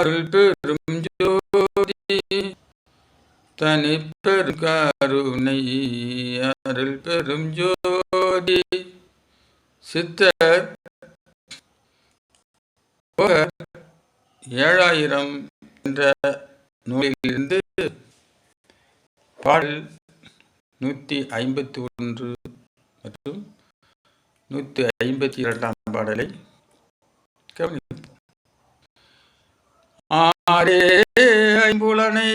அருள் பெரும் ஜோதி தனி பெருங்கருணை அருள் பெரும் ஜோதி. சித்த ஏழாயிரம் என்ற நூலிலிருந்து பாடல் நூற்றி ஐம்பத்தி ஒன்று மற்றும் நூற்றி ஐம்பத்தி இரண்டாம் பாடலை கவனிப்போம் ஆரே ஐம்புலனை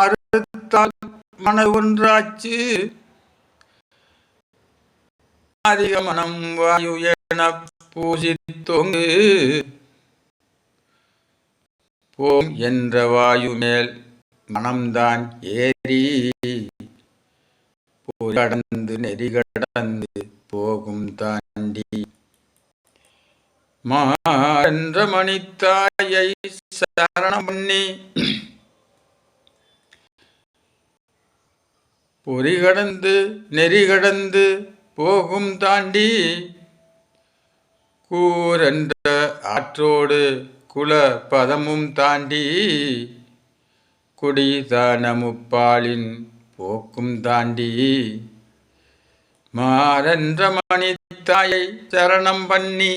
அறுத்தால் மன ஒன்றாச்சு. அதிக மனம் வாயு என பூசித்தோங்கு. போம் என்ற வாயு மேல் மனம்தான் ஏறி. கடந்து நெறி கடந்து போகும் தாண்டி. மான்ற மணித்தாயை சரணம் பண்ணி பொறி கடந்து நெறி கடந்து போகும் தாண்டி கூரென்ற ஆற்றோடு குல பதமும் தாண்டி குடிதான முப்பாலின் போக்கும் தாண்டி மாறென்ற மணித்தாயை சரணம் பண்ணி.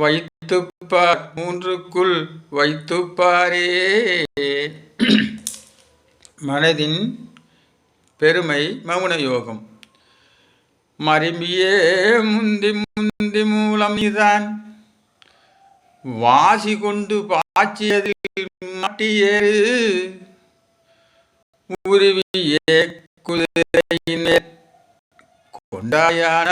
வைத்துப்பார் மூன்றுக்குள் வைத்துப்பாரே. மனதின் பெருமை மௌன யோகம் மரும்பியே முந்தி முந்தி மூலம் இதான். வாசி கொண்டு பாய்ச்சியதில் மாட்டியேறு. உருவியே குதிரையினர் கொண்டாயான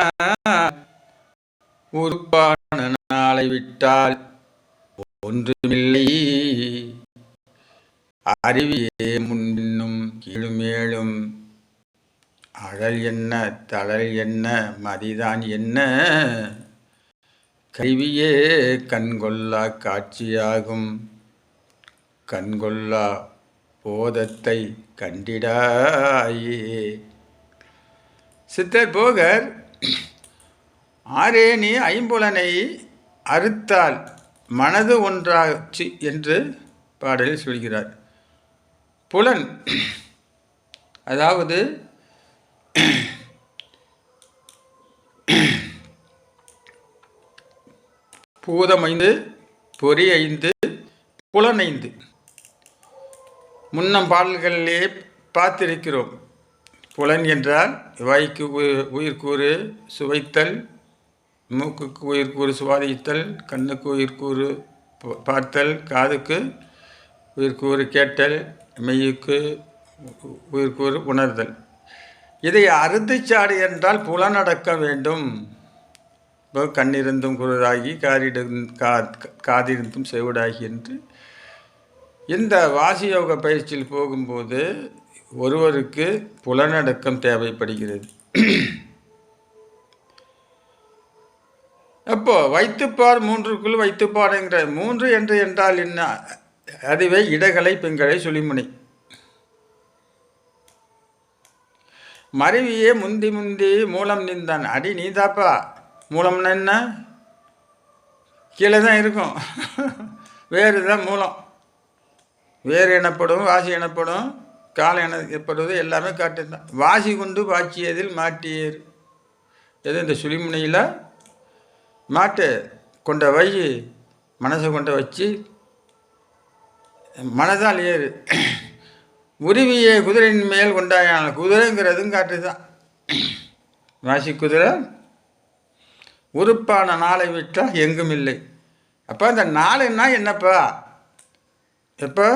உருப்பான நாளை விட்டால் ஒன்றுமில்லை. அறிவியே முன்பின்னும் கீழுமேலும். அழல் என்ன தளல் என்ன மதிதான் என்ன? கருவியே கண்கொள்ளா காட்சியாகும். கண்கொள்ளா போதத்தை கண்டிடாயே. சித்தர் போகர் ஆரேணி ஐம்புலனை அறுத்தால் மனது ஒன்றாச்சு என்று பாடலில் சொல்கிறார். புலன் அதாவது பூதம் ஐந்து பொறி ஐந்து புலனைந்து. முன்னம் பாடல்களிலே பார்த்திருக்கிறோம். புலன் என்றால் வாய்க்கு உயிர்கூறு சுவைத்தல் மூக்குக்கு உயிர்கூறு சுவாதித்தல் கண்ணுக்கு உயிர்கூறு பார்த்தல் காதுக்கு உயிர்கூறு கேட்டல் மெய்யுக்கு உயிர்கூறு உணர்தல். இதை அறுத்துச்சாடு என்றால் புலனடக்க வேண்டும். இப்போ கண்ணிருந்தும் குருதாகி காரிடும் கா காதிருந்தும் செவிடாகி என்று இந்த வாசியோக பயிற்சியில் போகும்போது ஒருவருக்கு புலனடக்கம் தேவைப்படுகிறது. அப்போ வைத்துப்பார் மூன்றுக்குள் வைத்துப்பாடுங்கிற மூன்று என்று என்றால் என்ன? அதுவே இடகலை பெண்களை சுழிமுனை மருவியே முந்தி முந்தி மூலம் நின்றான். அடி நீதாப்பா. மூலம்னா என்ன? கீழே தான் இருக்கும். வேறு தான் மூலம். வேறு எனப்படும் வாசி எனப்படும் காலம் எனப்படுவது எல்லாமே காட்டு தான் வாசி கொண்டு பாய்ச்சியதில் மாட்டியேறு. எது இந்த சுழிமுனையில் மாட்டு கொண்ட வழி மனசை கொண்ட வச்சு மனதால் ஏறு. உருவிய குதிரையின் மேல் கொண்டாயான குதிரைங்கிறதும் காற்று தான். வாசி குதிரை உறுப்பான நாளை விட்டால் எங்கும் இல்லை. அப்போ அந்த நாளுன்னா என்னப்பா? எப்போ?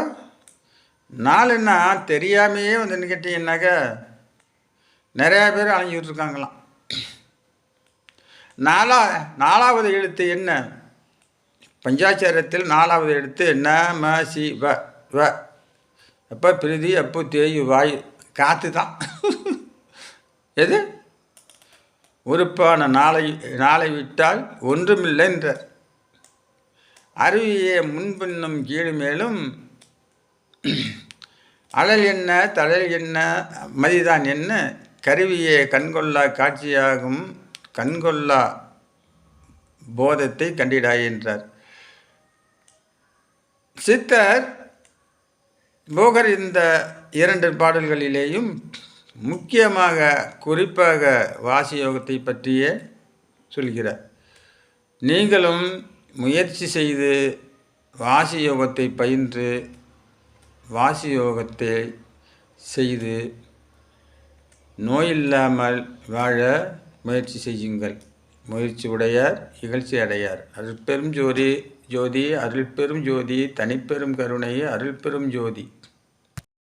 நாளுன்னா தெரியாமையே வந்து கேட்டீங்கன்னாக்க நிறையா பேர் அலைஞ்சிக்கிட்டு இருக்காங்களாம். நாலா நாலாவது எழுத்து என்ன? பஞ்சாச்சாரத்தில் நாலாவது எழுத்து என்ன ம சி வ வ. எப்போ பிரீதி அப்போ தேயு வாயு. காற்று தான். எது? உறுப்பான நாளை நாளை விட்டால் ஒன்றுமில்லை என்றார் அருவியே முன்பின்னும் கீழ் மேலும். அழல் என்ன தழல் என்ன மதிதான் என்ன? கருவியே கண்கொள்ளா காட்சியாகும். கண்கொள்ளா போதத்தை கண்டிடாய் என்றார். சித்தர் போகர் இந்த இரண்டு பாடல்களிலேயும் முக்கியமாக குறிப்பாக வாசியோகத்தை பற்றியே சொல்கிறார். நீங்களும் முயற்சி செய்து வாசி யோகத்தை பயின்று வாசி யோகத்தை செய்து நோயில்லாமல் வாழ முயற்சி செய்யுங்கள். முயற்சி உடையார் இகழ்ச்சி அடையார். அருட்பெரும் ஜோதி ஜோதி அருள்பெரும் ஜோதி தனிப்பெரும் கருணை அருள்பெரும் ஜோதி.